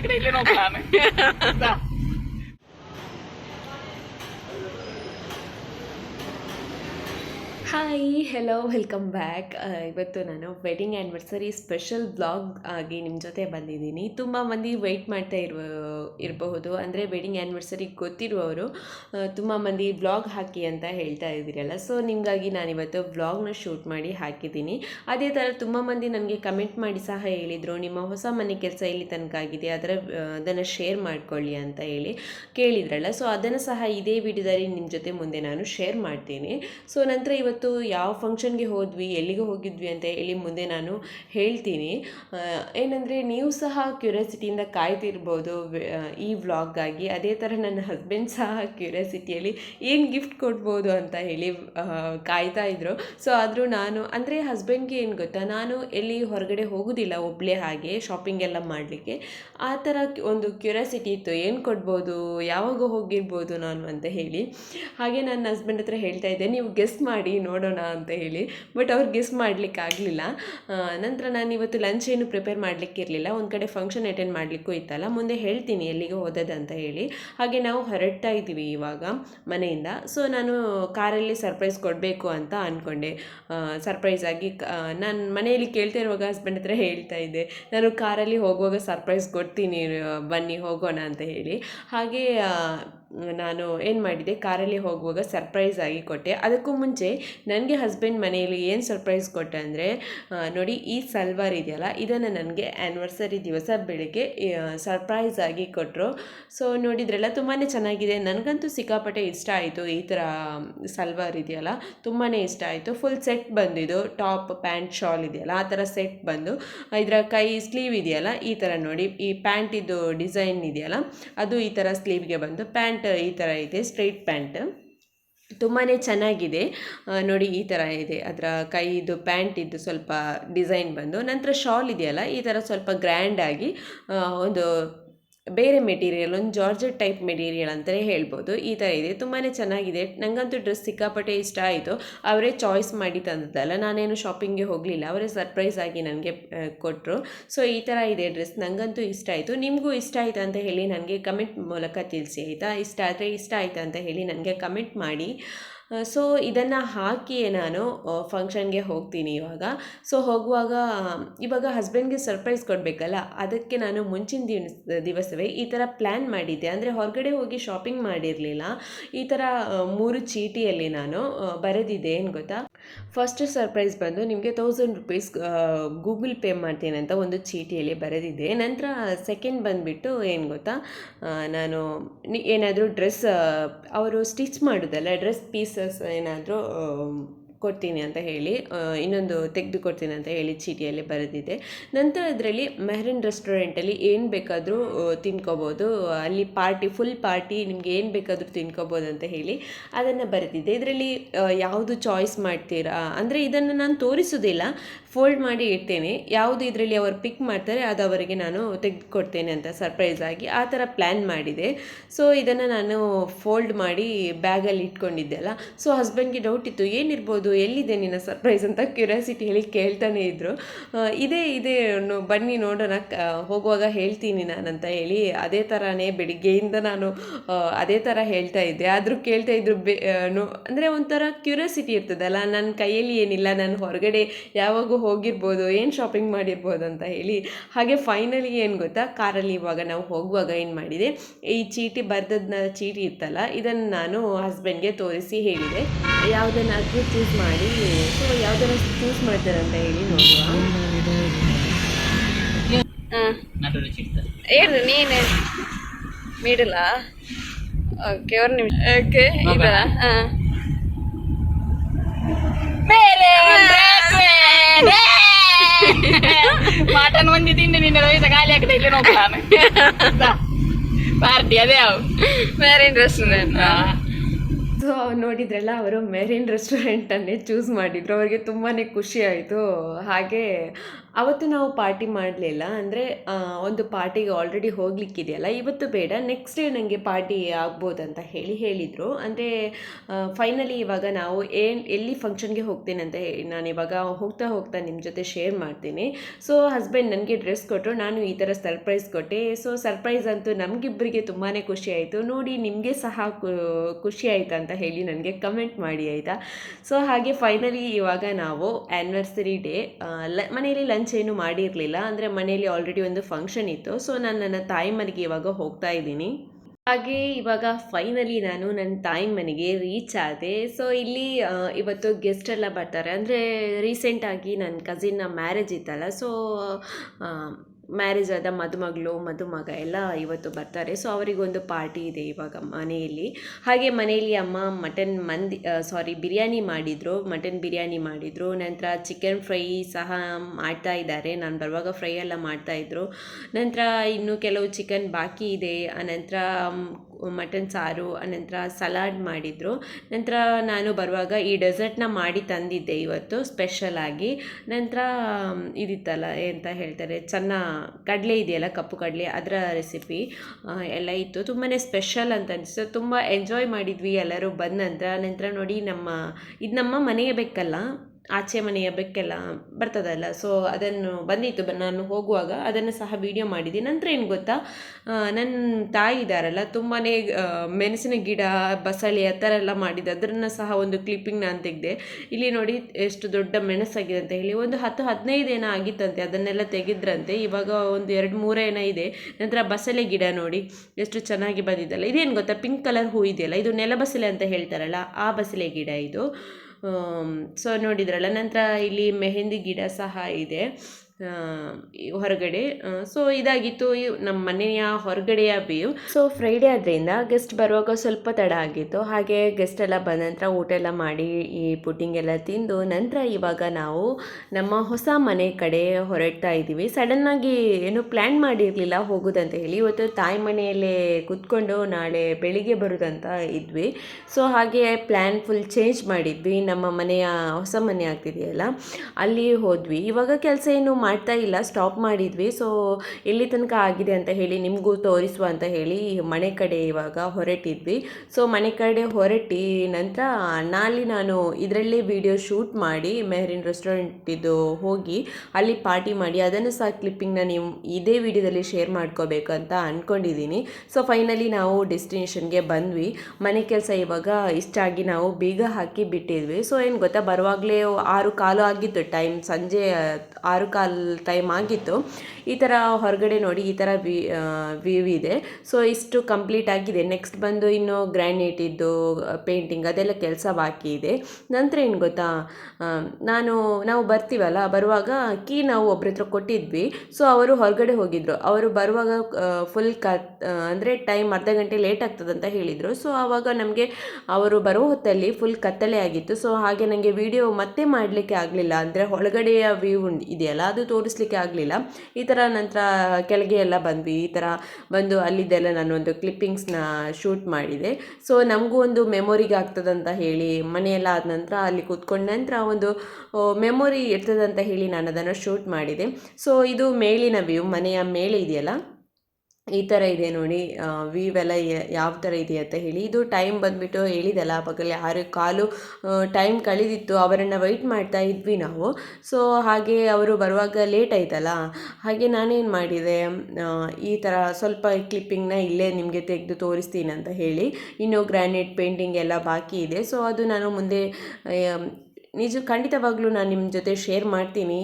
ಹಾಕಿದೆ ಇಲ್ಲೇ ನೋಡ್ತಾನೆ ಹಾಯ್ ಹೆಲೋ ವೆಲ್ಕಮ್ ಬ್ಯಾಕ್ ಇವತ್ತು ನಾನು ವೆಡ್ಡಿಂಗ್ ಆ್ಯನಿವರ್ಸರಿ ಸ್ಪೆಷಲ್ ಬ್ಲಾಗ್ ಆಗಿ ನಿಮ್ಮ ಜೊತೆ ಬಂದಿದ್ದೀನಿ. ತುಂಬ ಮಂದಿ ವೆಯ್ಟ್ ಮಾಡ್ತಾ ಇರುವ, ಇರಬಹುದು. ಅಂದರೆ ವೆಡ್ಡಿಂಗ್ ಆ್ಯನಿವರ್ಸರಿ ಗೊತ್ತಿರುವವರು ತುಂಬ ಮಂದಿ ಬ್ಲಾಗ್ ಹಾಕಿ ಅಂತ ಹೇಳ್ತಾ ಇದ್ದೀರಲ್ಲ. ಸೊ ನಿಮಗಾಗಿ ನಾನಿವತ್ತು ಬ್ಲಾಗ್ನ ಶೂಟ್ ಮಾಡಿ ಹಾಕಿದ್ದೀನಿ. ಅದೇ ಥರ ತುಂಬ ಮಂದಿ ನನಗೆ ಕಮೆಂಟ್ ಮಾಡಿ ಸಹ ಹೇಳಿದರು. ನಿಮ್ಮ ಹೊಸ ಮನೆ ಕೆಲಸ ಇಲ್ಲಿ ತನಕ ಆಗಿದೆ. ಅದರ ಅದನ್ನು ಶೇರ್ ಮಾಡಿಕೊಳ್ಳಿ ಅಂತ ಹೇಳಿ ಕೇಳಿದ್ರಲ್ಲ. ಸೊ ಅದನ್ನು ಸಹ ಇದೇ ವಿಡಿಯೋದಲ್ಲಿ ನಿಮ್ಮ ಜೊತೆ ಮುಂದೆ ನಾನು ಶೇರ್ ಮಾಡ್ತೀನಿ. ಸೊ ನಂತರ ಇವತ್ತು ಯಾವ ಫಂಕ್ಷನ್ಗೆ ಹೋದ್ವಿ, ಎಲ್ಲಿಗೆ ಹೋಗಿದ್ವಿ ಅಂತ ಹೇಳಿ ಮುಂದೆ ನಾನು ಹೇಳ್ತೀನಿ. ಏನಂದರೆ ನೀವು ಸಹ ಕ್ಯೂರಿಯಾಸಿಟಿಯಿಂದ ಕಾಯ್ತಿರ್ಬೋದು ಈ ವ್ಲಾಗಾಗಿ ಅದೇ ಥರ ನನ್ನ ಹಸ್ಬೆಂಡ್ ಸಹ ಕ್ಯೂರಿಯಾಸಿಟಿಯಲ್ಲಿ ಏನು ಗಿಫ್ಟ್ ಕೊಡ್ಬೋದು ಅಂತ ಹೇಳಿ ಕಾಯ್ತಾ ಇದ್ರು. ಸೊ ಆದರೂ ನಾನು, ಅಂದರೆ ಹಸ್ಬೆಂಡ್ಗೆ ಏನು ಗೊತ್ತಾ, ನಾನು ಎಲ್ಲಿ ಹೊರಗಡೆ ಹೋಗೋದಿಲ್ಲ ಒಬ್ಬಳೇ ಹಾಗೆ ಶಾಪಿಂಗ್ ಎಲ್ಲ ಮಾಡಲಿಕ್ಕೆ. ಆ ಥರ ಒಂದು ಕ್ಯೂರಿಯಾಸಿಟಿ ಇತ್ತು, ಏನು ಕೊಡ್ಬೋದು, ಯಾವಾಗ ಹೋಗಿರ್ಬೋದು ನಾನು ಅಂತ ಹೇಳಿ. ಹಾಗೆ ನನ್ನ ಹಸ್ಬೆಂಡ್ ಹತ್ರ ಹೇಳ್ತಾ ಇದ್ದೆ, ನೀವು ಗೆಸ್ ಮಾಡಿ ನೋಡೋಣ ಅಂತ ಹೇಳಿ. ಬಟ್ ಅವ್ರು ಗೆಸ್ ಮಾಡಲಿಕ್ಕೆ ಆಗಲಿಲ್ಲ. ನಂತರ ನಾನು ಇವತ್ತು ಲಂಚ್ ಏನು ಪ್ರಿಪೇರ್ ಮಾಡಲಿಕ್ಕೆ ಇರಲಿಲ್ಲ. ಒಂದು ಕಡೆ ಫಂಕ್ಷನ್ ಅಟೆಂಡ್ ಮಾಡಲಿಕ್ಕೂ ಇತ್ತಲ್ಲ. ಮುಂದೆ ಹೇಳ್ತೀನಿ ಎಲ್ಲಿಗೆ ಅಂತ ಹೇಳಿ. ಹಾಗೆ ನಾವು ಹೊರಡ್ತಾ ಇದ್ದೀವಿ ಇವಾಗ ಮನೆಯಿಂದ. ಸೊ ನಾನು ಕಾರಲ್ಲಿ ಸರ್ಪ್ರೈಸ್ ಕೊಡಬೇಕು ಅಂತ ಅಂದ್ಕೊಂಡೆ ಸರ್ಪ್ರೈಸ್ ಆಗಿ ನಾನು ಮನೆಯಲ್ಲಿ ಕೇಳ್ತಾ ಇರುವಾಗ ಹಸ್ಬೆಂಡ್ ಹತ್ರ ಹೇಳ್ತಾ ಇದ್ದೆ. ನಾನು ಕಾರಲ್ಲಿ ಹೋಗುವಾಗ ಸರ್ಪ್ರೈಸ್ ಕೊಡ್ತೀನಿ ಬನ್ನಿ ಹೋಗೋಣ ಅಂತ ಹೇಳಿ. ಹಾಗೆ ನಾನು ಏನು ಮಾಡಿದೆ, ಕಾರಲ್ಲಿ ಹೋಗುವಾಗ ಸರ್ಪ್ರೈಸ್ ಆಗಿ ಕೊಟ್ಟೆ. ಅದಕ್ಕೂ ಮುಂಚೆ ನನಗೆ ಹಸ್ಬೆಂಡ್ ಮನೆಯಲ್ಲಿ ಏನು ಸರ್ಪ್ರೈಸ್ ಕೊಟ್ಟೆ ಅಂದರೆ ನೋಡಿ ಈ ಸಲ್ವಾರ್ ಇದೆಯಲ್ಲ, ಇದನ್ನು ನನಗೆ ಆ್ಯನಿವರ್ಸರಿ ದಿವಸ ಬೆಳಗ್ಗೆ ಸರ್ಪ್ರೈಸ್ ಆಗಿ ಕೊಟ್ಟರು ಸೊ ನೋಡಿದ್ರೆಲ್ಲ ತುಂಬಾ ಚೆನ್ನಾಗಿದೆ. ನನಗಂತೂ ಸಿಕ್ಕಾಪಟ್ಟೆ ಇಷ್ಟ ಆಯಿತು ಈ ಥರ ಸಲ್ವಾರ್ ಇದೆಯಲ್ಲ ತುಂಬಾ ಇಷ್ಟ ಆಯಿತು. ಫುಲ್ ಸೆಟ್ ಬಂದಿದ್ದು ಟಾಪ್ ಪ್ಯಾಂಟ್ ಶಾಲ್ ಇದೆಯಲ್ಲ, ಆ ಥರ ಸೆಟ್ ಬಂದು, ಇದರ ಕೈ ಸ್ಲೀವ್ ಇದೆಯಲ್ಲ, ಈ ಥರ ನೋಡಿ, ಈ ಪ್ಯಾಂಟಿದ್ದು ಡಿಸೈನ್ ಇದೆಯಲ್ಲ, ಅದು ಈ ಥರ ಸ್ಲೀವ್ಗೆ ಬಂದು ಪ್ಯಾಂಟ್ ಈ ಥರ ಇದೆ, ಸ್ಟ್ರೈಟ್ ಪ್ಯಾಂಟ್. ತುಂಬಾ ಚೆನ್ನಾಗಿದೆ. ನೋಡಿ ಈ ಥರ ಇದೆ. ಅದರ ಕೈದು ಪ್ಯಾಂಟ್ ಇದ್ದು ಸ್ವಲ್ಪ ಡಿಸೈನ್ ಬಂದು, ನಂತರ ಶಾಲ್ ಇದೆಯಲ್ಲ, ಈ ಥರ ಸ್ವಲ್ಪ ಗ್ರ್ಯಾಂಡಾಗಿ ಒಂದು ಬೇರೆ ಮೆಟೀರಿಯಲ್, ಒಂದು ಜಾರ್ಜೆಟ್ ಟೈಪ್ ಮೆಟೀರಿಯಲ್ ಅಂತಲೇ ಹೇಳ್ಬೋದು. ಈ ಥರ ಇದೆ. ತುಂಬಾ ಚೆನ್ನಾಗಿದೆ. ನನಗಂತೂ ಡ್ರೆಸ್ ಸಿಕ್ಕಾಪಟ್ಟೆ ಇಷ್ಟ ಆಯಿತು. ಅವರೇ ಚಾಯ್ಸ್ ಮಾಡಿ ತಂದದ್ದಲ್ಲ. ನಾನೇನು ಶಾಪಿಂಗ್ಗೆ ಹೋಗಲಿಲ್ಲ. ಅವರೇ ಸರ್ಪ್ರೈಸ್ ಆಗಿ ನನಗೆ ಕೊಟ್ಟರು ಸೊ, ಈ ಥರ ಇದೆ ಡ್ರೆಸ್. ನನಗಂತೂ ಇಷ್ಟ ಆಯಿತು. ನಿಮಗೂ ಇಷ್ಟ ಆಯಿತು ಅಂತ ಹೇಳಿ ನನಗೆ ಕಮೆಂಟ್ ಮೂಲಕ ತಿಳಿಸಿ, ಆಯಿತಾ? ಇಷ್ಟ ಆದರೆ ಇಷ್ಟ ಆಯಿತು ಅಂತ ಹೇಳಿ ನನಗೆ ಕಮೆಂಟ್ ಮಾಡಿ. ಸೊ ಇದನ್ನು ಹಾಕಿಯೇ ನಾನು ಫಂಕ್ಷನ್ಗೆ ಹೋಗ್ತೀನಿ ಇವಾಗ. ಸೊ ಹೋಗುವಾಗ, ಇವಾಗ ಹಸ್ಬೆಂಡ್ಗೆ ಸರ್ಪ್ರೈಸ್ ಕೊಡಬೇಕಲ್ಲ, ಅದಕ್ಕೆ ನಾನು ಮುಂಚಿನ ದಿವಸ, ದಿವಸವೇ ಈ ಥರ ಪ್ಲ್ಯಾನ್ ಮಾಡಿದ್ದೆ. ಅಂದರೆ ಹೊರಗಡೆ ಹೋಗಿ ಶಾಪಿಂಗ್ ಮಾಡಿರಲಿಲ್ಲ. ಈ ಥರ ಮೂರು ಚೀಟಿಯಲ್ಲಿ ನಾನು ಬರೆದಿದ್ದೆ, ಏನು ಗೊತ್ತಾ? ಫಸ್ಟ್ ಸರ್ಪ್ರೈಸ್ ಬಂದು ನಿಮಗೆ ತೌಸಂಡ್ ರುಪೀಸ್ ಗೂಗಲ್ ಪೇ ಮಾಡ್ತೀನಿ ಅಂತ ಒಂದು ಚೀಟಿಯಲ್ಲಿ ಬರೆದಿದ್ದೆ ನಂತರ ಸೆಕೆಂಡ್ ಬಂದುಬಿಟ್ಟು ಏನು ಗೊತ್ತಾ? ನಾನು ಏನಾದರೂ ಡ್ರೆಸ್ ಅವರು ಸ್ಟಿಚ್ ಮಾಡೋದಲ್ಲ ಡ್ರೆಸ್ ಪೀಸಸ್ ಏನಾದರೂ ಕೊಡ್ತೀನಿ ಅಂತ ಹೇಳಿ ಇನ್ನೊಂದು ತೆಗೆದು ಕೊಡ್ತೀನಿ ಅಂತ ಹೇಳಿ ಚೀಟಿಯಲ್ಲಿ ಬರೆದಿದೆ. ನಂತರ ಅದರಲ್ಲಿ ಮೆಹರಿನ್ ರೆಸ್ಟೋರೆಂಟಲ್ಲಿ ಏನು ಬೇಕಾದರೂ ತಿನ್ಕೋಬೋದು. ಅಲ್ಲಿ ಪಾರ್ಟಿ ಫುಲ್ ಪಾರ್ಟಿ ನಿಮಗೆ ಏನು ಬೇಕಾದರೂ ತಿನ್ಕೋಬೋದು ಅಂತ ಹೇಳಿ ಅದನ್ನು ಬರೆದಿದೆ. ಇದರಲ್ಲಿ ಯಾವುದು ಚಾಯ್ಸ್ ಮಾಡ್ತೀರಾ? ಅಂದರೆ ಇದನ್ನು ನಾನು ತೋರಿಸೋದಿಲ್ಲ. ಫೋಲ್ಡ್ ಮಾಡಿ ಇಡ್ತೇನೆ. ಯಾವುದು ಇದರಲ್ಲಿ ಅವರು ಪಿಕ್ ಮಾಡ್ತಾರೆ ಅದು ಅವರಿಗೆ ನಾನು ತೆಗೆದುಕೊಡ್ತೇನೆ ಅಂತ ಸರ್ಪ್ರೈಸ್ ಆಗಿ ಆ ಥರ ಪ್ಲ್ಯಾನ್ ಮಾಡಿದೆ. ಸೊ ಇದನ್ನು ನಾನು ಫೋಲ್ಡ್ ಮಾಡಿ ಬ್ಯಾಗಲ್ಲಿ ಇಟ್ಕೊಂಡಿದ್ದೆ ಅಲ್ಲ. ಸೊ ಹಸ್ಬೆಂಡ್ಗೆ ಡೌಟ್ ಇತ್ತು, ಏನಿರ್ಬೋದು, ಎಲ್ಲಿದೆ ನಿನ್ನ ಸರ್ಪ್ರೈಸ್ ಅಂತ? ಕ್ಯೂರಿಯಾಸಿಟಿ ಹೇಳಿ ಕೇಳ್ತಾನೆ ಇದ್ದರು ಇದೇ ಇದೇ ಬನ್ನಿ ನೋಡೋಣ. ಹೋಗುವಾಗ ಹೇಳ್ತೀನಿ ನಾನಂತ ಹೇಳಿ ಅದೇ ಥರನೇ ಬೆಳಿಗ್ಗೆಯಿಂದ ನಾನು ಅದೇ ಥರ ಹೇಳ್ತಾ ಇದ್ದೆ. ಆದರೂ ಕೇಳ್ತಾ ಇದ್ರು ಬೆ ಅಂದರೆ ಒಂಥರ ಕ್ಯೂರಿಯಾಸಿಟಿ ಇರ್ತದಲ್ಲ. ನನ್ನ ಕೈಯಲ್ಲಿ ಏನಿಲ್ಲ, ನಾನು ಹೊರಗಡೆ ಯಾವಾಗ ಹೋಗಿರ್ಬೋದು ಏನು ಶಾಪಿಂಗ್ ಮಾಡಿರ್ಬೋದು ಅಂತ ಹೇಳಿ. ಹಾಗೆ ಫೈನಲಿ ಏನು ಗೊತ್ತಾ? ಕಾರಲ್ಲಿ ಇವಾಗ ನಾವು ಹೋಗುವಾಗ ಏನು ಮಾಡಿದೆ? ಈ ಚೀಟಿ ಬರ್ದದ್ನ ಚೀಟಿ ಇತ್ತಲ್ಲ ಇದನ್ನು ನಾನು ಹಸ್ಬೆಂಡ್ಗೆ ತೋರಿಸಿ ಹೇಳಿದೆ. ಯಾವುದನ್ನಾದರೂ ಚೂಸ್ ಮಾಡಿ ಸೊ ಯಾವುದನ್ನ ಚೂಸ್ ಮಾಡ್ತಾರೆ ಅಂತ ಹೇಳಿ ನೋಡುವ. ಏನು ನೀನು ಮಿಡಲ ಓಕೆ ಒಂದು ನಿಮಿಷ. ಓಕೆ ಇದ ಹಾಂ. ಮಾಟನ್ ಒಂದಿ ತಿಂದು ನಿನ್ನ ರೈತ ಖಾಲಿ ಹಾಕಿದೆ ಇಲ್ಲಿ ನೋಡ್ತಾನೆ ಪಾರ್ಟಿ ಅದೇ ಅವು. ಮ್ಯಾರಿನ್ ರೆಸ್ಟೋರೆಂಟ್ ಸೊ ನೋಡಿದ್ರಲ್ಲ ಅವರು ಮೆರಿನ್ ರೆಸ್ಟೋರೆಂಟನ್ನೇ ಚೂಸ್ ಮಾಡಿದ್ರು. ಅವರಿಗೆ ತುಂಬಾ ಖುಷಿ ಆಯಿತು. ಹಾಗೆ ಅವತ್ತು ನಾವು ಪಾರ್ಟಿ ಮಾಡಲಿಲ್ಲ ಅಂದರೆ ಒಂದು ಪಾರ್ಟಿಗೆ ಆಲ್ರೆಡಿ ಹೋಗ್ಲಿಕ್ಕಿದೆಯಲ್ಲ, ಇವತ್ತು ಬೇಡ ನೆಕ್ಸ್ಟ್ ಡೇ ನನಗೆ ಪಾರ್ಟಿ ಆಗ್ಬೋದಂತ ಹೇಳಿ ಹೇಳಿದರು. ಅಂದರೆ ಫೈನಲಿ ಇವಾಗ ನಾವು ಏನು, ಎಲ್ಲಿ ಫಂಕ್ಷನ್ಗೆ ಹೋಗ್ತೇನೆ ಅಂತ ಹೇಳಿ, ನಾನು ಇವಾಗ ಹೋಗ್ತಾ ಹೋಗ್ತಾ ನಿಮ್ಮ ಜೊತೆ ಶೇರ್ ಮಾಡ್ತೀನಿ. ಸೊ ಹಸ್ಬೆಂಡ್ ನನಗೆ ಡ್ರೆಸ್ ಕೊಟ್ಟರು ನಾನು ಈ ಥರ ಸರ್ಪ್ರೈಸ್ ಕೊಟ್ಟೆ. ಸೊ ಸರ್ಪ್ರೈಸ್ ಅಂತೂ ನಮಗಿಬ್ಬರಿಗೆ ತುಂಬಾ ಖುಷಿ ಆಯಿತು. ನೋಡಿ, ನಿಮಗೆ ಸಹ ಖುಷಿ ಆಯಿತಾ ಅಂತ ಹೇಳಿ ನನಗೆ ಕಮೆಂಟ್ ಮಾಡಿ, ಆಯಿತಾ? ಸೊ ಹಾಗೆ ಫೈನಲಿ ಇವಾಗ ನಾವು ಆ್ಯನಿವರ್ಸರಿ ಡೇ ಲ, ಮನೆಯಲ್ಲಿ ಏನು ಮಾಡಿರಲಿಲ್ಲ. ಅಂದರೆ ಮನೆಯಲ್ಲಿ ಆಲ್ರೆಡಿ ಒಂದು ಫಂಕ್ಷನ್ ಇತ್ತು. ಸೊ ನಾನು ನನ್ನ ತಾಯಿ ಮನೆಗೆ ಇವಾಗ ಹೋಗ್ತಾ ಇದ್ದೀನಿ. ಹಾಗೆ ಇವಾಗ ಫೈನಲಿ ನಾನು ನನ್ನ ತಾಯಿ ಮನೆಗೆ ರೀಚ್ ಆದೆ. ಸೊ ಇಲ್ಲಿ ಇವತ್ತು ಗೆಸ್ಟ್ ಎಲ್ಲ ಬರ್ತಾರೆ. ಅಂದರೆ ರೀಸೆಂಟಾಗಿ ನನ್ನ ಕಸಿನ್ನ ಮ್ಯಾರೇಜ್ ಇತ್ತಲ್ಲ. ಸೊ ಮ್ಯಾರೇಜ್ ಆದ ಮದುಮಗಳು, ಮದುಮಗ ಎಲ್ಲ ಇವತ್ತು ಬರ್ತಾರೆ. ಸೊ ಅವರಿಗೊಂದು ಪಾರ್ಟಿ ಇದೆ ಇವಾಗ ಮನೆಯಲ್ಲಿ. ಹಾಗೆ ಮನೆಯಲ್ಲಿ ಅಮ್ಮ ಮಟನ್ ಮಂದಿ ಸಾರಿ ಬಿರಿಯಾನಿ ಮಾಡಿದರು. ಮಟನ್ ಬಿರಿಯಾನಿ ಮಾಡಿದರು. ನಂತರ ಚಿಕನ್ ಫ್ರೈ ಸಹ ಮಾಡ್ತಾ ಇದ್ದಾರೆ. ನಾನು ಬರುವಾಗ ಫ್ರೈ ಎಲ್ಲ ಮಾಡ್ತಾಯಿದ್ರು ನಂತರ ಇನ್ನು ಕೆಲವು ಚಿಕನ್ ಬಾಕಿ ಇದೆ. ಅನಂತರ ಮಟನ್ ಸಾರು, ಅನಂತರ ಸಲಾಡ್ ಮಾಡಿದರು. ನಂತರ ನಾನು ಬರುವಾಗ ಈ ಡೆಸರ್ಟ್ನ ಮಾಡಿ ತಂದಿದ್ದೆ ಇವತ್ತು ಸ್ಪೆಷಲ್ ಆಗಿ. ನಂತರ ಇದಿತ್ತಲ್ಲ, ಎಂತ ಹೇಳ್ತಾರೆ, ಚೆನ್ನ, ಕಡಲೆ ಇದೆಯಲ್ಲ, ಕಪ್ಪು ಕಡಲೆ, ಅದರ ರೆಸಿಪಿ ಎಲ್ಲ ಇತ್ತು. ತುಂಬಾ ಸ್ಪೆಷಲ್ ಅಂತ ಅನಿಸ್ತು ತುಂಬ ಎಂಜಾಯ್ ಮಾಡಿದ್ವಿ ಎಲ್ಲರೂ ಬಂದ ನಂತರ. ನಂತರ ನೋಡಿ ನಮ್ಮ, ಇದು ನಮ್ಮ ಮನೆಯ ಬೆಕ್ಕಲ್ಲ ಆಚೆ ಮನೆಯ ಬೆಕ್ಕೆಲ್ಲ ಬರ್ತದಲ್ಲ. ಸೊ ಅದನ್ನು ಬಂದಿತ್ತು. ನಾನು ಹೋಗುವಾಗ ಅದನ್ನು ಸಹ ವಿಡಿಯೋ ಮಾಡಿದೆ. ನಂತರ ಏನು ಗೊತ್ತಾ? ನನ್ನ ತಾಯಿ ಇದ್ದಾರಲ್ಲ ತುಂಬಾ ಮೆಣಸಿನ ಗಿಡ, ಬಸಳೆ ಆ ಥರ ಎಲ್ಲ ಮಾಡಿದ್ದು. ಅದನ್ನು ಸಹ ಒಂದು ಕ್ಲಿಪ್ಪಿಂಗ್ ನಾನು ತೆಗೆದೆ. ಇಲ್ಲಿ ನೋಡಿ ಎಷ್ಟು ದೊಡ್ಡ ಮೆಣಸಾಗಿದೆ ಅಂತ ಹೇಳಿ. ಒಂದು ಹತ್ತು, ಹದಿನೈದು ಏನೋ ಆಗಿತ್ತಂತೆ. ಅದನ್ನೆಲ್ಲ ತೆಗೆದ್ರಂತೆ. ಇವಾಗ ಒಂದು ಎರಡು, ಮೂರು ಏನೋ ಇದೆ. ನಂತರ ಬಸಳೆ ಗಿಡ ನೋಡಿ ಎಷ್ಟು ಚೆನ್ನಾಗಿ ಬಂದಿದ್ದಲ್ಲ. ಇದೇನು ಗೊತ್ತಾ? ಪಿಂಕ್ ಕಲರ್ ಹೂ ಇದೆಯಲ್ಲ. ಇದು ನೆಲಬಸಳೆ ಅಂತ ಹೇಳ್ತಾರಲ್ಲ. ಆ ಬಸಳೆ ಗಿಡ ಇದು. ಸೊ ನೋಡಿದ್ರಲ್ಲ ನಂತರ ಇಲ್ಲಿ ಮೆಹೆಂದಿ ಗಿಡ ಸಹ ಇದೆ. ಹೊರಗಡೆ ಸೊ ಇದಾಗಿತ್ತು. ನಮ್ಮ ಮನೆಯ ಹೊರಗಡೆಯ ವ್ಯೂ ಸೊ ಫ್ರೈಡೇ ಆದ್ರಿಂದ ಗೆಸ್ಟ್ ಬರುವಾಗ ಸ್ವಲ್ಪ ತಡ ಆಗಿತ್ತು. ಹಾಗೆ ಗೆಸ್ಟ್ ಎಲ್ಲ ಬಂದ ನಂತರ ಊಟ ಎಲ್ಲ ಮಾಡಿ, ಈ ಪುಟ್ಟಿಂಗ್ ಎಲ್ಲ ತಿಂದು ನಂತರ ಇವಾಗ ನಾವು ನಮ್ಮ ಹೊಸ ಮನೆ ಕಡೆ ಹೊರಡ್ತಾ ಇದ್ದೀವಿ. ಸಡನ್ನಾಗಿ ಏನು ಪ್ಲ್ಯಾನ್ ಮಾಡಿರಲಿಲ್ಲ ಹೋಗೋದಂತ ಹೇಳಿ. ಇವತ್ತು ತಾಯಿ ಮನೆಯಲ್ಲೇ ಕೂತ್ಕೊಂಡು ನಾಳೆ ಬೆಳಿಗ್ಗೆ ಬರೋದಂತ ಇದ್ವಿ. ಸೊ ಹಾಗೆ ಪ್ಲ್ಯಾನ್ ಫುಲ್ ಚೇಂಜ್ ಮಾಡಿದ್ವಿ. ನಮ್ಮ ಮನೆಯ ಹೊಸ ಮನೆ ಆಗ್ತಿದೆಯಲ್ಲ, ಅಲ್ಲಿ ಹೋದ್ವಿ. ಇವಾಗ ಕೆಲಸ ಏನು ಮಾಡ್ತಾ ಇಲ್ಲ ಸ್ಟಾಪ್ ಮಾಡಿದ್ವಿ. ಸೊ ಎಲ್ಲಿ ತನಕ ಆಗಿದೆ ಅಂತ ಹೇಳಿ ನಿಮಗೂ ತೋರಿಸುವ ಅಂತ ಹೇಳಿ ಮನೆ ಕಡೆ ಇವಾಗ ಹೊರಟಿದ್ವಿ. ಸೊ ಮನೆ ಕಡೆ ಹೊರಟಿ ನಂತರ ನಾಳೆ ನಾನು ಇದರಲ್ಲೇ ವಿಡಿಯೋ ಶೂಟ್ ಮಾಡಿ ಮೆಹರಿನ್ ರೆಸ್ಟೋರೆಂಟಿದ್ದು ಹೋಗಿ ಅಲ್ಲಿ ಪಾರ್ಟಿ ಮಾಡಿ ಅದನ್ನು ಸಹ ಕ್ಲಿಪ್ಪಿಂಗ್ನ ನೀವು ಇದೇ ವಿಡಿಯೋದಲ್ಲಿ ಶೇರ್ ಮಾಡ್ಕೋಬೇಕು ಅಂತ ಅಂದ್ಕೊಂಡಿದ್ದೀನಿ ಸೊ ಫೈನಲಿ ನಾವು ಡೆಸ್ಟಿನೇಷನ್ಗೆ ಬಂದ್ವಿ. ಮನೆ ಕೆಲಸ ಇವಾಗ ಇಷ್ಟ ಆಗಿ ನಾವು ಬೀಗ ಹಾಕಿ ಬಿಟ್ಟಿದ್ವಿ. ಸೊ ಏನು ಗೊತ್ತಾ, ಬರುವಾಗಲೇ ಆರು ಕಾಲು ಆಗಿತ್ತು, ಟೈಮ್ ಸಂಜೆ ಆರು ಕಾಲು ಟೈಮ್ ಆಗಿತ್ತು. ಈ ಥರ ಹೊರಗಡೆ ನೋಡಿ ಈ ಥರ ವ್ಯೂ ಇದೆ. ಸೊ ಇಷ್ಟು ಕಂಪ್ಲೀಟ್ ಆಗಿದೆ. ನೆಕ್ಸ್ಟ್ ಬಂದು ಇನ್ನು ಗ್ರ್ಯಾನೈಟಿದ್ದು ಪೇಂಟಿಂಗ್ ಅದೆಲ್ಲ ಕೆಲಸ ಬಾಕಿ ಇದೆ. ನಂತರ ಏನು ಗೊತ್ತಾ? ನಾನು, ನಾವು ಬರ್ತೀವಲ್ಲ, ಬರುವಾಗ ಕೀ ನಾವು ಒಬ್ಬರ ಹತ್ರ ಕೊಟ್ಟಿದ್ವಿ. ಸೊ ಅವರು ಹೊರಗಡೆ ಹೋಗಿದ್ದರು ಅವರು ಬರುವಾಗ ಫುಲ್ ಕ ಅಂದರೆ ಟೈಮ್ ಅರ್ಧ ಗಂಟೆ ಲೇಟ್ ಆಗ್ತದಂತ ಹೇಳಿದರು. ಸೊ ಆವಾಗ ನಮಗೆ ಅವರು ಬರೋ ಹೊತ್ತಲ್ಲಿ ಫುಲ್ ಕತ್ತಲೆ ಆಗಿತ್ತು. ಸೊ ಹಾಗೆ ನನಗೆ ವಿಡಿಯೋ ಮತ್ತೆ ಮಾಡಲಿಕ್ಕೆ ಆಗಲಿಲ್ಲ. ಅಂದರೆ, ಒಳಗಡೆಯ ವ್ಯೂ ಇದೆಯಲ್ಲ, ಅದು ತೋರಿಸ್ಲಿಕ್ಕೆ ಆಗಲಿಲ್ಲ. ಈ ಥರ ನಂತರ ಕೆಳಗೆ ಎಲ್ಲ ಬಂದ್ವಿ. ಈ ಥರ ಬಂದು ಅಲ್ಲಿದ್ದೆಲ್ಲ ನಾನು ಒಂದು ಕ್ಲಿಪ್ಪಿಂಗ್ಸ್ನ ಶೂಟ್ ಮಾಡಿದೆ. ಸೊ ನಮಗೂ ಒಂದು ಮೆಮೊರಿಗೆ ಆಗ್ತದಂತ ಹೇಳಿ, ಮನೆಯೆಲ್ಲ ಆದ ನಂತರ ಅಲ್ಲಿ ಕೂತ್ಕೊಂಡ ನಂತರ ಒಂದು ಮೆಮೊರಿ ಇರ್ತದಂತ ಹೇಳಿ ನಾನು ಅದನ್ನು ಶೂಟ್ ಮಾಡಿದೆ. ಸೊ ಇದು ಮೇಲಿನ ವ್ಯೂ ಮನೆಯ ಮೇಲೆ ಇದೆಯಲ್ಲ? ಈ ಥರ ಇದೆ ನೋಡಿ ವೀವೆಲ್ಲ ಯಾವ ಥರ ಇದೆ ಅಂತ ಹೇಳಿ. ಇದು ಟೈಮ್ ಬಂದುಬಿಟ್ಟು ಹೇಳಿದಲ್ಲ ಪಕ್ಕದಲ್ಲಿ ಆರು ಕಾಲು ಟೈಮ್ ಕಳೆದಿತ್ತು, ಅವರನ್ನು ವೆಯ್ಟ್ ಮಾಡ್ತಾ ಇದ್ವಿ ನಾವು. ಸೊ ಹಾಗೆ ಅವರು ಬರುವಾಗ ಲೇಟ್ ಆಯ್ತಲ್ಲ? ಹಾಗೆ ನಾನೇನು ಮಾಡಿದೆ ಈ ಥರ ಸ್ವಲ್ಪ ಕ್ಲಿಪ್ಪಿಂಗ್ನ ಇಲ್ಲೇ ನಿಮಗೆ ತೆಗೆದು ತೋರಿಸ್ತೀನಿ ಅಂತ ಹೇಳಿ, ಇನ್ನು ಗ್ರಾನೈಟ್ ಪೇಂಟಿಂಗ್ ಎಲ್ಲ ಬಾಕಿ ಇದೆ. ಸೊ ಅದು ನಾನು ಮುಂದೆ ನಿಜ, ಖಂಡಿತವಾಗ್ಲೂ ನಾನು ನಿಮ್ಮ ಜೊತೆ ಶೇರ್ ಮಾಡ್ತೀನಿ.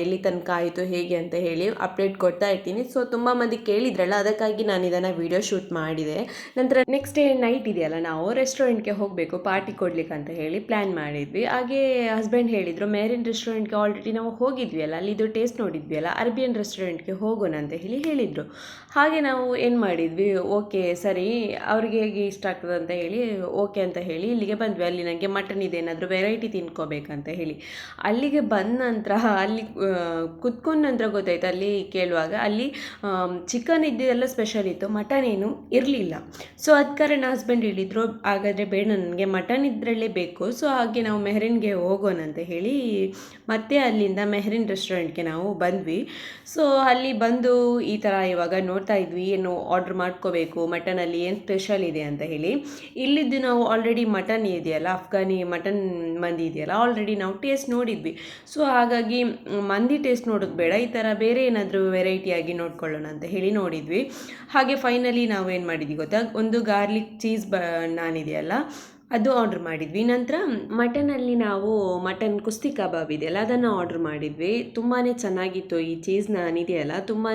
ಎಲ್ಲಿ ತನಕ ಆಯಿತು, ಹೇಗೆ ಅಂತ ಹೇಳಿ ಅಪ್ಡೇಟ್ ಕೊಡ್ತಾ ಇರ್ತೀನಿ. ಸೊ ತುಂಬ ಮಂದಿ ಕೇಳಿದ್ರಲ್ಲ, ಅದಕ್ಕಾಗಿ ನಾನು ಇದನ್ನು ವಿಡಿಯೋ ಶೂಟ್ ಮಾಡಿದೆ. ನಂತರ ನೆಕ್ಸ್ಟ್ ಡೇ ನೈಟ್ ಇದೆಯಲ್ಲ, ನಾವು ರೆಸ್ಟೋರೆಂಟ್ಗೆ ಹೋಗಬೇಕು ಪಾರ್ಟಿ ಕೊಡ್ಲಿಕ್ಕೆ ಅಂತ ಹೇಳಿ ಪ್ಲ್ಯಾನ್ ಮಾಡಿದ್ವಿ. ಹಾಗೆ ಹಸ್ಬೆಂಡ್ ಹೇಳಿದರು ಮೇರಿನ್ ರೆಸ್ಟೋರೆಂಟ್ಗೆ ಆಲ್ರೆಡಿ ನಾವು ಹೋಗಿದ್ವಿ ಅಲ್ಲ ಅಲ್ಲಿದು ಟೇಸ್ಟ್ ನೋಡಿದ್ವಿ ಅಲ್ಲ ಅರ್ಬಿಯನ್ ರೆಸ್ಟೋರೆಂಟ್ಗೆ ಹೋಗೋಣ ಅಂತ ಹೇಳಿ ಹೇಳಿದರು. ಹಾಗೆ ನಾವು ಏನು ಮಾಡಿದ್ವಿ ಓಕೆ ಸರಿ, ಅವ್ರಿಗೆ ಹೇಗೆ ಇಷ್ಟ ಆಗ್ತದೆ ಅಂತ ಹೇಳಿ ಓಕೆ ಅಂತ ಹೇಳಿ ಇಲ್ಲಿಗೆ ಬಂದ್ವಿ. ಅಲ್ಲಿ ನನಗೆ ಮಟನ್ ಇದೆ, ಏನಾದರೂ ವೆರೈಟಿ ತಿನ್ಕೊ ಕುತ್ಕೋಬೇಕಂತ ಹೇಳಿ. ಅಲ್ಲಿಗೆ ಬಂದ ನಂತರ, ಅಲ್ಲಿ ಕುತ್ಕೊಂಡ ನಂತರ ಗೊತ್ತಾಯ್ತು. ಅಲ್ಲಿ ಕೇಳುವಾಗ ಅಲ್ಲಿ ಚಿಕನ್ ಇದ್ದಿದ್ದೆಲ್ಲ ಸ್ಪೆಷಲ್ ಇತ್ತು. ಮಟನ್ ಏನು ಇರಲಿಲ್ಲ. ಸೊ ಅದ ಕಾರಣ ಹಸ್ಬೆಂಡ್ ಹೇಳಿದ್ರು, ಹಾಗಾದರೆ ಬೇಡ, ನನಗೆ ಮಟನ್ ಇದರಲ್ಲೇ ಬೇಕು. ಸೊ ಹಾಗೆ ನಾವು ಮೆಹರಿನ್ಗೆ ಹೋಗೋಣ ಅಂತ ಹೇಳಿ, ಮತ್ತೆ ಅಲ್ಲಿಂದ ಮೆಹರಿನ್ ರೆಸ್ಟೋರೆಂಟ್ಗೆ ನಾವು ಬಂದ್ವಿ. ಸೊ ಅಲ್ಲಿ ಬಂದು ಈ ಥರ ಇವಾಗ ನೋಡ್ತಾ ಇದ್ವಿ, ಏನು ಆರ್ಡ್ರ್ ಮಾಡ್ಕೋಬೇಕು ಮಟನಲ್ಲಿ ಏನು ಸ್ಪೆಷಲ್ ಇದೆ ಅಂತ ಹೇಳಿ. ಇಲ್ಲಿದ್ದು ನಾವು ಆಲ್ರೆಡಿ ಮಟನ್ ಇದೆಯಲ್ಲ, ಅಫ್ಘಾನಿ ಮಟನ್ ಮಂದಿ ಇದೆಯಲ್ಲ ಆಲ್ರೆಡಿ ನಾವು ಟೇಸ್ಟ್ ನೋಡಿದ್ವಿ. ಸೊ ಹಾಗಾಗಿ ಮಂದಿ ಟೇಸ್ಟ್ ನೋಡೋದು ಬೇಡ. ಈ ಥರ ಬೇರೆ ಏನಾದರೂ ವೆರೈಟಿಯಾಗಿ ನೋಡ್ಕೊಳ್ಳೋಣ ಅಂತ ಹೇಳಿ ನೋಡಿದ್ವಿ. ಹಾಗೆ ಫೈನಲಿ ನಾವು ಏನು ಮಾಡಿದ್ವಿ ಗೊತ್ತಾ? ಒಂದು ಗಾರ್ಲಿಕ್ ಚೀಸ್ ಬ ನಾನಿದೆಯಲ್ಲ? ಅದು ಆರ್ಡ್ರ್ ಮಾಡಿದ್ವಿ. ನಂತರ ಮಟನಲ್ಲಿ ನಾವು ಮಟನ್ ಕುಸ್ತಿ ಕಬಾಬ್ ಇದೆಯಲ್ಲ, ಅದನ್ನು ಆರ್ಡ್ರ್ ಮಾಡಿದ್ವಿ. ತುಂಬಾ ಚೆನ್ನಾಗಿತ್ತು ಈ ಚೀಸ್ ನಾನ್ ಇದೆಯಲ್ಲ ತುಂಬಾ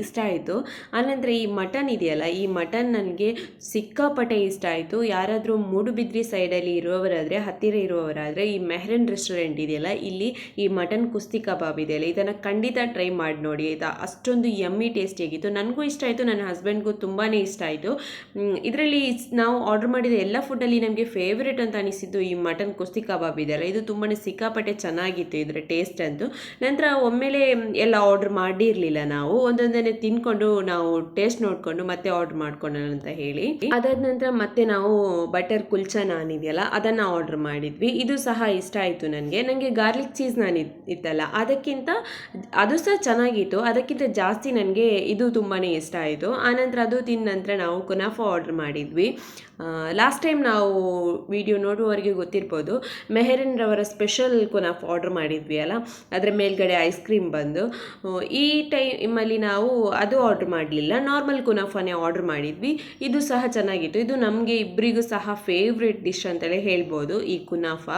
ಇಷ್ಟ ಆಯಿತು. ಆನಂತರ ಈ ಮಟನ್ ಇದೆಯಲ್ಲ, ಈ ಮಟನ್ ನನಗೆ ಸಿಕ್ಕಾಪಟ್ಟೆ ಇಷ್ಟ ಆಯಿತು. ಯಾರಾದರೂ ಮೂಡುಬಿದ್ರಿ ಸೈಡಲ್ಲಿ ಇರುವವರಾದರೆ, ಹತ್ತಿರ ಇರುವವರಾದರೆ, ಈ ಮೆಹರನ್ ರೆಸ್ಟೋರೆಂಟ್ ಇದೆಯಲ್ಲ, ಇಲ್ಲಿ ಈ ಮಟನ್ ಕುಸ್ತಿ ಕಬಾಬ್ ಇದೆಯಲ್ಲ, ಇದನ್ನು ಖಂಡಿತ ಟ್ರೈ ಮಾಡಿ ನೋಡಿ, ಆಯಿತಾ? ಅಷ್ಟೊಂದು ಯಮ್ಮಿ ಟೇಸ್ಟಿಯಾಗಿತ್ತು ನನಗೂ ಇಷ್ಟ ಆಯಿತು, ನನ್ನ ಹಸ್ಬೆಂಡ್ಗೂ ತುಂಬಾ ಇಷ್ಟ ಆಯಿತು. ಇದರಲ್ಲಿ ನಾವು ಆರ್ಡ್ರ್ ಮಾಡಿದ ಎಲ್ಲ ಫುಡ್ಡಲ್ಲಿ ನಮಗೆ ಫೇವ್ರೇಟ್ ಅಂತ ಅನಿಸಿದ್ದು ಈ ಮಟನ್ ಕುಸ್ತಿ ಕಬಾಬ್ ಇದೆಯಲ್ಲ? ಇದು ತುಂಬಾ ಸಿಕ್ಕಾಪಟ್ಟೆ ಚೆನ್ನಾಗಿತ್ತು ಇದರ ಟೇಸ್ಟ್ ಅಂತೂ. ನಂತರ ಒಮ್ಮೆಲೆ ಎಲ್ಲ ಆರ್ಡ್ರ್ ಮಾಡಿರಲಿಲ್ಲ ನಾವು. ಒಂದೊಂದನ್ನೇ ತಿನ್ಕೊಂಡು ನಾವು ಟೇಸ್ಟ್ ನೋಡಿಕೊಂಡು ಮತ್ತೆ ಆರ್ಡ್ರ್ ಮಾಡ್ಕೊಳ್ಳೋಣ ಅಂತ ಹೇಳಿ. ಅದಾದ ನಂತರ ಮತ್ತೆ ನಾವು ಬಟರ್ ಕುಲ್ಚಾ ನಾನ್ ಇದೆಯಲ್ಲ, ಅದನ್ನು ಆರ್ಡ್ರ್ ಮಾಡಿದ್ವಿ. ಇದು ಸಹ ಇಷ್ಟ ಆಯಿತು ನನಗೆ. ನನಗೆ ಗಾರ್ಲಿಕ್ ಚೀಸ್ ನಾನ್ ಇತ್ತಲ್ಲ. ಅದಕ್ಕಿಂತ ಅದು ಸಹ ಚೆನ್ನಾಗಿತ್ತು. ಅದಕ್ಕಿಂತ ಜಾಸ್ತಿ ನನಗೆ ಇದು ತುಂಬಾ ಇಷ್ಟ ಆಯಿತು. ಆನಂತರ ಅದು ತಿಂದ ನಂತರ ನಾವು ಕುನಾಫಾ ಆರ್ಡ್ರ್ ಮಾಡಿದ್ವಿ. ಲಾಸ್ಟ್ ಟೈಮ್ ನಾವು ವಿಡಿಯೋ ನೋಡುವವರಿಗೆ ಗೊತ್ತಿರ್ಬೋದು ಮೆಹರಿನ್ ರವರ ಸ್ಪೆಷಲ್ ಕುನಾಫ್ ಆರ್ಡ್ರ್ ಮಾಡಿದ್ವಿ ಅಲ್ಲ ಅದರ ಮೇಲ್ಗಡೆ ಐಸ್ ಕ್ರೀಮ್ ಬಂದು ಈ ಟೈಮಲ್ಲಿ ನಾವು ಅದು ಆರ್ಡ್ರ್ ಮಾಡಲಿಲ್ಲ ನಾರ್ಮಲ್ ಕುನಾಫನೇ ಆರ್ಡ್ರ್ ಮಾಡಿದ್ವಿ, ಇದು ಸಹ ಚೆನ್ನಾಗಿತ್ತು, ಇದು ನಮಗೆ ಇಬ್ಬರಿಗೂ ಸಹ ಫೇವ್ರೆಟ್ ಡಿಶ್ ಅಂತಲೇ ಹೇಳ್ಬೋದು ಈ ಕುನಾಫ.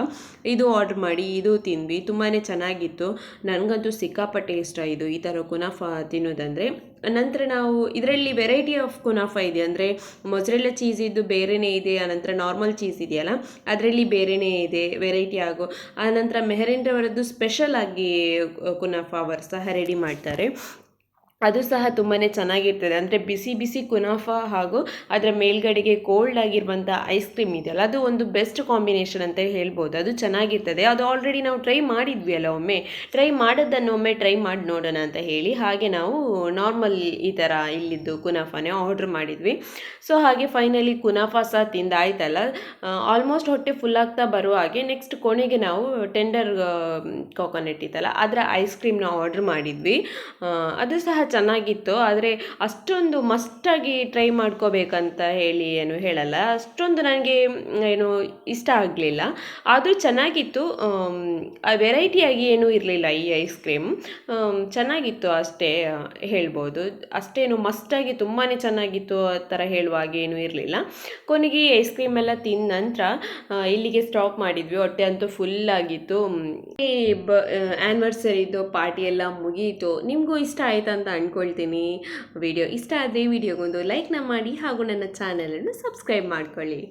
ಇದು ಆರ್ಡ್ರ್ ಮಾಡಿ, ಇದು ತಿಂದ್ವಿ ತುಂಬಾ ಚೆನ್ನಾಗಿತ್ತು, ನನಗಂತೂ ಸಿಕ್ಕಾಪಟ್ಟೆ ಇಷ್ಟ ಇದು, ಈ ಥರ ಕುನಾಫ ತಿನ್ನೋದಂದರೆ. ನಂತರ ನಾವು ಇದರಲ್ಲಿ ವೆರೈಟಿ ಆಫ್ ಕುನಾಫಾ ಇದೆ. ಅಂದರೆ ಮೊಸರೆಲ್ಲ ಚೀಸ್ ಇದ್ದು ಬೇರೆನೇ ಇದೆ, ಆನಂತರ ನಾರ್ಮಲ್ ಚೀಸ್ ಇದೆಯಲ್ಲ, ಅದರಲ್ಲಿ ಬೇರೆನೇ ಇದೆ ವೆರೈಟಿ ಆಗೋ, ಆನಂತರ ಮೆಹರಿನ್ರವರದ್ದು ಸ್ಪೆಷಲ್ ಆಗಿ ಕುನಾಫಾ ಅವರು ಸಹ ರೆಡಿ ಮಾಡ್ತಾರೆ. ಅದು ಸಹ ತುಂಬಾ ಚೆನ್ನಾಗಿರ್ತದೆ. ಅಂದರೆ ಬಿಸಿ ಬಿಸಿ ಕುನಾಫಾ ಹಾಗೂ ಅದರ ಮೇಲ್ಗಡೆಗೆ ಕೋಲ್ಡ್ ಆಗಿರುವಂಥ ಐಸ್ ಕ್ರೀಮ್ ಇದೆಯಲ್ಲ, ಅದು ಒಂದು ಬೆಸ್ಟ್ ಕಾಂಬಿನೇಷನ್ ಅಂತ ಹೇಳ್ಬೋದು. ಅದು ಚೆನ್ನಾಗಿರ್ತದೆ. ಅದು ಆಲ್ರೆಡಿ ನಾವು ಟ್ರೈ ಮಾಡಿದ್ವಿ ಅಲ್ಲ ಒಮ್ಮೆ. ಟ್ರೈ ಮಾಡೋದನ್ನು ಒಮ್ಮೆ ಟ್ರೈ ಮಾಡಿ ನೋಡೋಣ ಅಂತ ಹೇಳಿ, ಹಾಗೆ ನಾವು ನಾರ್ಮಲ್ ಈ ಥರ ಇಲ್ಲಿದ್ದು ಕುನಾಫಾನೇ ಆರ್ಡ್ರ್ ಮಾಡಿದ್ವಿ. ಸೊ ಹಾಗೆ ಫೈನಲಿ ಕುನಾಫಾ ಸಹ ತಿಂದಾಯ್ತಲ್ಲ. ಆಲ್ಮೋಸ್ಟ್ ಹೊಟ್ಟೆ ಫುಲ್ ಆಗ್ತಾ ಬರುವ ಹಾಗೆ ನೆಕ್ಸ್ಟ್ ಕೊನೆಗೆ ನಾವು ಟೆಂಡರ್ ಕೋಕೋನಟ್ ಇತ್ತಲ್ಲ, ಅದರ ಐಸ್ ಕ್ರೀಮ್ನ ಆರ್ಡ್ರ್ ಮಾಡಿದ್ವಿ. ಅದು ಸಹ ಚೆನ್ನಾಗಿತ್ತು, ಆದರೆ ಅಷ್ಟೊಂದು ಮಸ್ಟಾಗಿ ಟ್ರೈ ಮಾಡ್ಕೋಬೇಕಂತ ಹೇಳಿ ಏನು ಹೇಳಲ್ಲ. ಅಷ್ಟೊಂದು ನನಗೆ ಏನು ಇಷ್ಟ ಆಗಲಿಲ್ಲ. ಆದರೂ ಚೆನ್ನಾಗಿತ್ತು ವೆರೈಟಿಯಾಗಿ ಏನೂ ಇರಲಿಲ್ಲ ಈ ಐಸ್ ಕ್ರೀಮ್ ಚೆನ್ನಾಗಿತ್ತು ಅಷ್ಟೇ ಹೇಳ್ಬೋದು. ಅಷ್ಟೇನು ಮಸ್ಟಾಗಿ ತುಂಬಾ ಚೆನ್ನಾಗಿತ್ತು ಆ ಥರ ಹೇಳುವ ಏನೂ ಇರಲಿಲ್ಲ. ಕೊನೆಗೆ ಐಸ್ ಕ್ರೀಮ್ ಎಲ್ಲ ತಿಂದ ನಂತರ ಇಲ್ಲಿಗೆ ಸ್ಟಾಪ್ ಮಾಡಿದ್ವಿ. ಹೊಟ್ಟೆ ಅಂತೂ ಫುಲ್ ಆಗಿತ್ತು. ಬ ಆ್ಯನಿವರ್ಸರಿದು ಪಾರ್ಟಿ ಎಲ್ಲ ಮುಗಿಯಿತು ನಿಮಗೂ ಇಷ್ಟ ಆಯ್ತು ಅಂತ ಅಂದ್ಕೊಳ್ತೀನಿ ವಿಡಿಯೋ ಇಷ್ಟ ಆದರೆ ವಿಡಿಯೋಗೊಂದು ಲೈಕ್ನ ಮಾಡಿ ಹಾಗೂ ನನ್ನ ಚಾನಲನ್ನು ಸಬ್ಸ್ಕ್ರೈಬ್ ಮಾಡ್ಕೊಳ್ಳಿ.